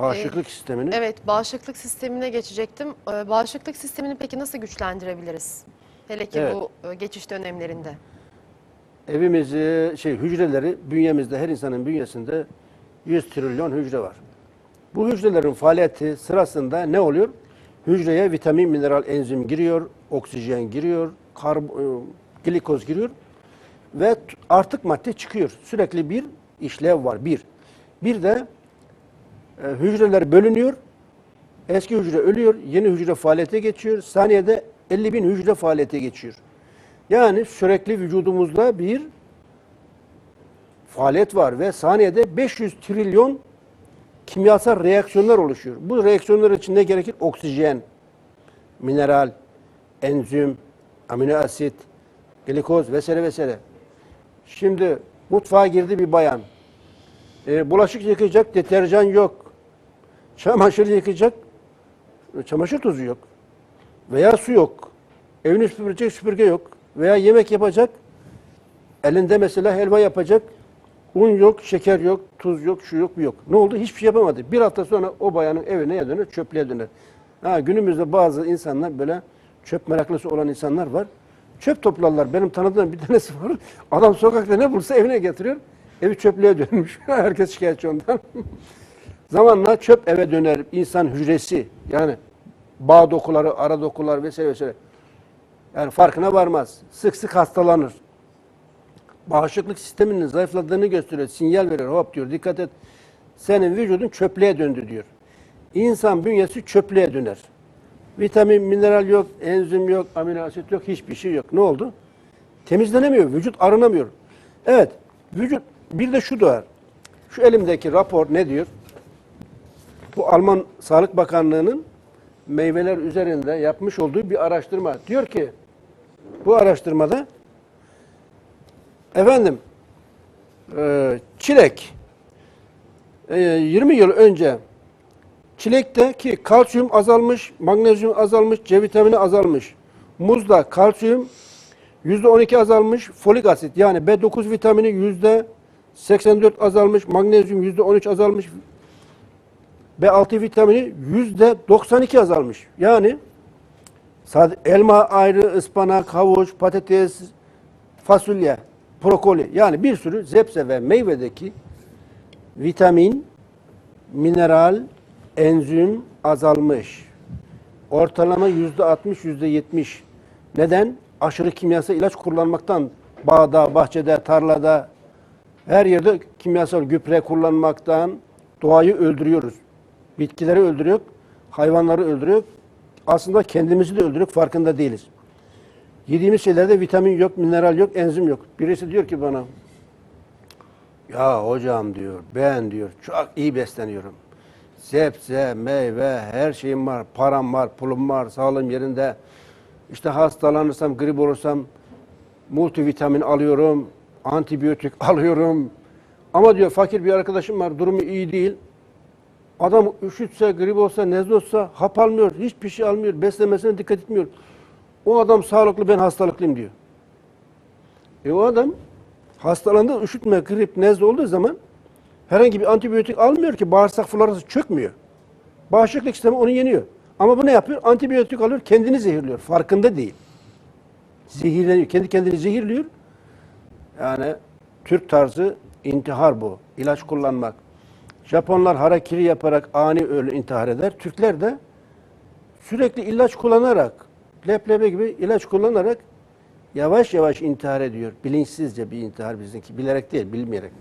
Bağışıklık sistemini. Evet, bağışıklık sistemine geçecektim. Ee, Bağışıklık sistemini peki nasıl güçlendirebiliriz? Hele ki Evet. bu e, geçiş dönemlerinde. Evimizi, şey hücreleri bünyemizde her insanın bünyesinde 100 trilyon hücre var. Bu hücrelerin faaliyeti sırasında ne oluyor? Hücreye vitamin, mineral, enzim giriyor, oksijen giriyor, karb e, glikoz giriyor ve artık madde çıkıyor. Sürekli bir işlev var. Bir. Bir de e, hücreler bölünüyor. Eski hücre ölüyor, yeni hücre faaliyete geçiyor. Saniyede 50 bin hücre faaliyete geçiyor. Yani sürekli vücudumuzda bir faaliyet var ve saniyede 500 trilyon kimyasal reaksiyonlar oluşuyor. Bu reaksiyonlar için ne gerekir? Oksijen, mineral, enzim, amino asit, glikoz vesaire vesaire. Şimdi mutfağa girdi bir bayan. E, bulaşık yıkayacak deterjan yok. Çamaşır yıkayacak çamaşır tozu yok. Veya su yok. Evini süpürecek süpürge yok. Veya yemek yapacak. Elinde mesela helva yapacak. Un yok, şeker yok, tuz yok, şu yok, bu yok. Ne oldu? Hiçbir şey yapamadı. Bir hafta sonra o bayanın evine ne döner? Çöplüğe döner. Ha, günümüzde bazı insanlar böyle çöp meraklısı olan insanlar var. Çöp toplarlar. Benim tanıdığım bir tanesi var. Adam sokakta ne bulsa evine getiriyor. Evi çöplüğe dönmüş. Herkes şikayetçi ondan. Zamanla çöp eve döner. İnsan hücresi yani bağ dokuları, ara dokular vesaire vesaire. Yani farkına varmaz. Sık sık hastalanır. Bağışıklık sisteminin zayıfladığını gösteriyor. Sinyal verir. Hop diyor dikkat et. Senin vücudun çöplüğe döndü diyor. İnsan bünyesi çöplüğe döner. Vitamin, mineral yok, enzim yok, amino asit yok, hiçbir şey yok. Ne oldu? Temizlenemiyor, vücut arınamıyor. Evet, vücut bir de şu da var. Şu elimdeki rapor ne diyor? Bu Alman Sağlık Bakanlığı'nın meyveler üzerinde yapmış olduğu bir araştırma. Diyor ki bu araştırmada efendim e, çilek e, 20 yıl önce çilekteki kalsiyum azalmış, magnezyum azalmış, C vitamini azalmış. Muzda kalsiyum %12 azalmış, folik asit yani B9 vitamini %84 azalmış, magnezyum %13 azalmış, B6 vitamini yüzde 92 azalmış. Yani elma ayrı, ıspanak, havuç, patates, fasulye, brokoli yani bir sürü zepse ve meyvedeki vitamin, mineral, enzim azalmış. Ortalama yüzde 60, yüzde 70. Neden? Aşırı kimyasal ilaç kullanmaktan bağda, bahçede, tarlada her yerde kimyasal gübre kullanmaktan doğayı öldürüyoruz. Bitkileri öldürüyor, hayvanları öldürüyor. Aslında kendimizi de öldürüyor, farkında değiliz. Yediğimiz şeylerde vitamin yok, mineral yok, enzim yok. Birisi diyor ki bana, ya hocam diyor, ben diyor, çok iyi besleniyorum. Sebze, meyve, her şeyim var, param var, pulum var, sağlığım yerinde. İşte hastalanırsam, grip olursam multivitamin alıyorum, antibiyotik alıyorum. Ama diyor fakir bir arkadaşım var, durumu iyi değil. Adam üşütse, grip olsa, nezle olsa hap almıyor, hiçbir şey almıyor, beslemesine dikkat etmiyor. O adam sağlıklı, ben hastalıklıyım diyor. E o adam hastalandı, üşütme, grip, nezle olduğu zaman herhangi bir antibiyotik almıyor ki bağırsak florası çökmüyor. Bağışıklık sistemi onu yeniyor. Ama bu ne yapıyor? Antibiyotik alıyor, kendini zehirliyor. Farkında değil. Zehirleniyor, kendi kendini zehirliyor. Yani Türk tarzı intihar bu. İlaç kullanmak. Japonlar harakiri yaparak ani ölü intihar eder. Türkler de sürekli ilaç kullanarak, leblebe gibi ilaç kullanarak yavaş yavaş intihar ediyor. Bilinçsizce bir intihar bizimki. Bilerek değil, bilmeyerek.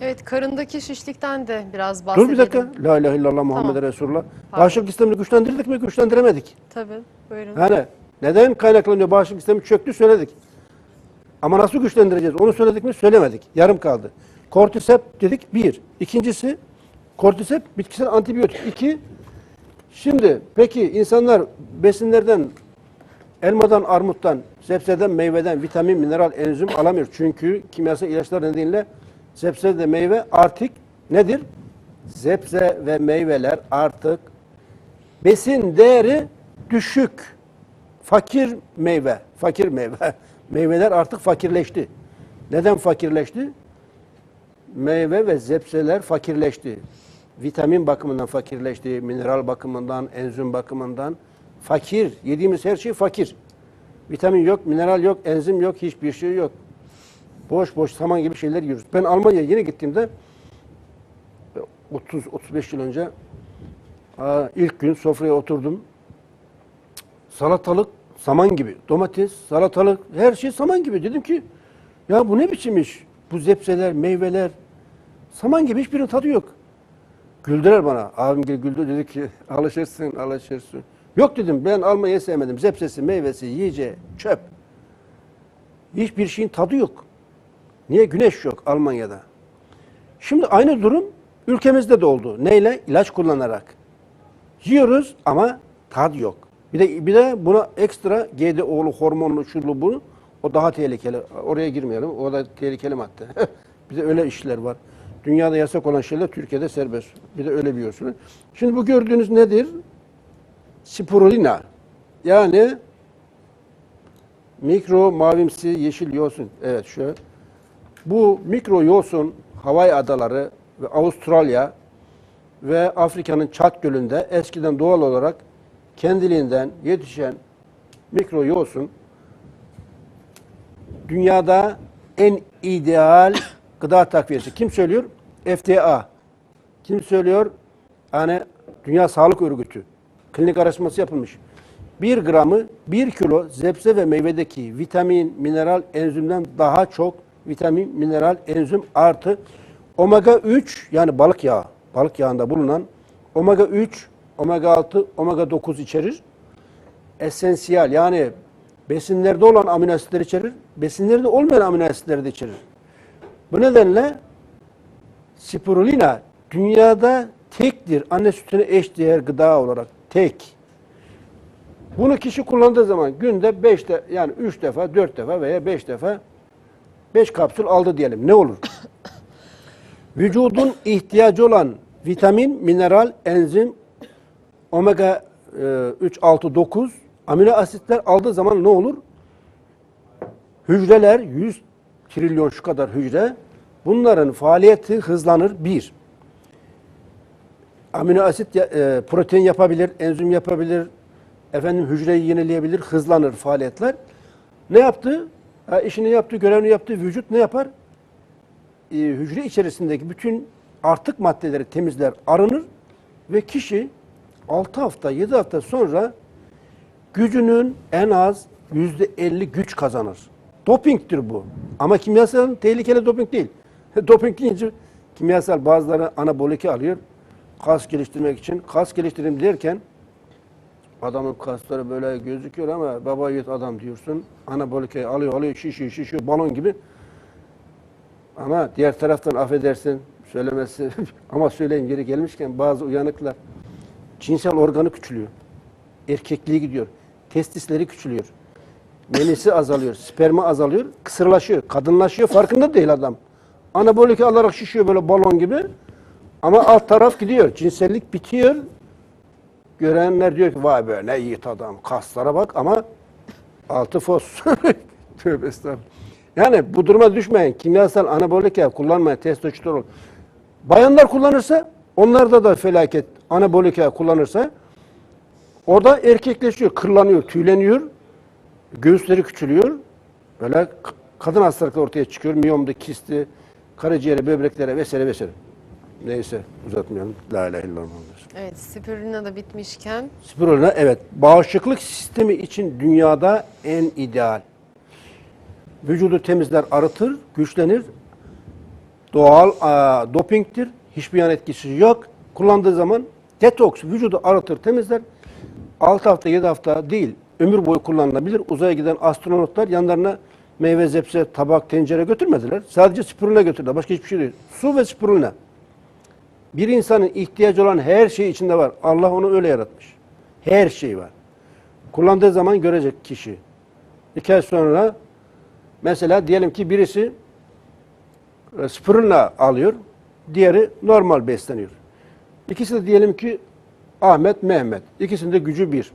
Evet, karındaki şişlikten de biraz Dur bahsedelim. bir dakika. La ilahe illallah Muhammed Tamam. Resulullah. Pardon. Bağışıklık sistemini güçlendirdik mi? Güçlendiremedik. Tabii, buyurun. Yani neden kaynaklanıyor? Bağışıklık sistemi çöktü söyledik. Ama nasıl güçlendireceğiz? Onu söyledik mi? Söylemedik. Yarım kaldı. Kortisep dedik bir. İkincisi kortisep bitkisel antibiyotik. İki. Şimdi peki insanlar besinlerden elmadan, armuttan, sebzeden, meyveden vitamin, mineral, enzim alamıyor. Çünkü kimyasal ilaçlar nedeniyle sebze de meyve artık nedir? Sebze ve meyveler artık besin değeri düşük. Fakir meyve, fakir meyve. Meyveler artık fakirleşti. Neden fakirleşti? Meyve ve zepseler fakirleşti. vitamin bakımından fakirleşti, mineral bakımından, enzim bakımından fakir. Yediğimiz her şey fakir. Vitamin yok, mineral yok, enzim yok, hiçbir şey yok. Boş boş saman gibi şeyler yiyoruz. Ben Almanya'ya yeni gittiğimde 30-35 yıl önce ilk gün sofraya oturdum. Salatalık saman gibi. Domates, salatalık her şey saman gibi. Dedim ki ya bu ne biçim iş? Bu zepseler, meyveler saman gibi hiçbirinin tadı yok. Güldüler bana. Abim gel güldü dedi ki alışırsın alışırsın. Yok dedim ben Almanya'yı sevmedim. Zepsesi, meyvesi, yiyeceği, çöp. Hiçbir şeyin tadı yok. Niye? Güneş yok Almanya'da. Şimdi aynı durum ülkemizde de oldu. Neyle? İlaç kullanarak. Yiyoruz ama tad yok. Bir de bir de buna ekstra GDO'lu, hormonlu, şunu bunu o daha tehlikeli. Oraya girmeyelim. O da tehlikeli madde. bir de öyle işler var. Dünyada yasak olan şeyler Türkiye'de serbest. Bir de öyle biliyorsunuz. Şimdi bu gördüğünüz nedir? Spirulina. Yani mikro mavimsi yeşil yosun. Evet şu. Bu mikro yosun Hawaii adaları ve Avustralya ve Afrika'nın Çat Gölü'nde eskiden doğal olarak kendiliğinden yetişen mikro yosun dünyada en ideal gıda takviyesi. Kim söylüyor? FDA. Kim söylüyor? Yani Dünya Sağlık Örgütü. Klinik araştırması yapılmış. 1 gramı 1 kilo zepse ve meyvedeki vitamin, mineral, enzimden daha çok vitamin, mineral, enzim artı omega 3 yani balık yağı, balık yağında bulunan omega 3, omega 6, omega 9 içerir. Esansiyel yani besinlerde olan amino asitleri içerir. Besinlerde olmayan amino asitleri de içerir. Bu nedenle spirulina dünyada tektir. Anne sütüne eşdeğer gıda olarak tek. Bunu kişi kullandığı zaman günde 5 de yani 3 defa, 4 defa veya 5 defa 5 kapsül aldı diyelim. Ne olur? Vücudun ihtiyacı olan vitamin, mineral, enzim, omega e, 3, 6, 9 amino asitler aldığı zaman ne olur? Hücreler 100 trilyon şu kadar hücre bunların faaliyeti hızlanır. Bir, amino asit e, protein yapabilir, enzim yapabilir, efendim hücreyi yenileyebilir, hızlanır faaliyetler. Ne yaptı? Ha, işini yaptı, görevini yaptı. Vücut ne yapar? E, hücre içerisindeki bütün artık maddeleri temizler, arınır ve kişi 6 hafta, 7 hafta sonra gücünün en az %50 güç kazanır. Dopingtir bu. Ama kimyasal tehlikeli doping değil. doping deyince kimyasal bazıları anaboliki alıyor. Kas geliştirmek için. Kas geliştireyim derken adamın kasları böyle gözüküyor ama baba yiğit adam diyorsun. Anabolikeyi alıyor alıyor şişiyor şişiyor balon gibi. Ama diğer taraftan affedersin söylemesi ama söyleyeyim geri gelmişken bazı uyanıklar cinsel organı küçülüyor. Erkekliği gidiyor. Testisleri küçülüyor. Menisi azalıyor. Sperma azalıyor. Kısırlaşıyor. Kadınlaşıyor. Farkında değil adam. Anabolik alarak şişiyor böyle balon gibi. Ama alt taraf gidiyor. Cinsellik bitiyor. Görenler diyor ki vay be ne yiğit adam. Kaslara bak ama altı fos. Tövbe estağfurullah. Yani bu duruma düşmeyin. Kimyasal anabolik ya kullanmayın. Testosteron. Bayanlar kullanırsa onlarda da felaket. Anabolik ya kullanırsa Orada erkekleşiyor, kırlanıyor, tüyleniyor. Göğüsleri küçülüyor. Böyle kadın hastalıkları ortaya çıkıyor. Miyomda, kisti, karaciğere, böbreklere vesaire vesaire. Neyse uzatmayalım. La ilahe illallah. Evet, spirulina da bitmişken Spirulina evet bağışıklık sistemi için dünyada en ideal. Vücudu temizler, arıtır, güçlenir. Doğal aa, dopingtir. Hiçbir yan etkisi yok. Kullandığı zaman detoks vücudu arıtır, temizler. 6 hafta, 7 hafta değil. Ömür boyu kullanılabilir. Uzaya giden astronotlar yanlarına meyve, zepse, tabak, tencere götürmediler. Sadece spirulina götürdüler. Başka hiçbir şey değil. Su ve spirulina. Bir insanın ihtiyacı olan her şey içinde var. Allah onu öyle yaratmış. Her şey var. Kullandığı zaman görecek kişi. İki ay sonra mesela diyelim ki birisi e, spirulina alıyor, diğeri normal besleniyor. İkisi de diyelim ki Ahmet, Mehmet. İkisinin de gücü bir.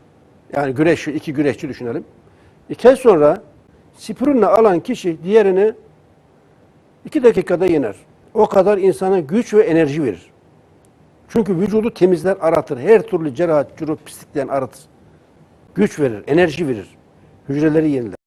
Yani güreşçi, iki güreşçi düşünelim. İki ay sonra spirulina alan kişi diğerini iki dakikada yener. O kadar insana güç ve enerji verir. Çünkü vücudu temizler, aratır. Her türlü cerahat, cüruf, pislikten aratır. Güç verir, enerji verir. Hücreleri yeniler.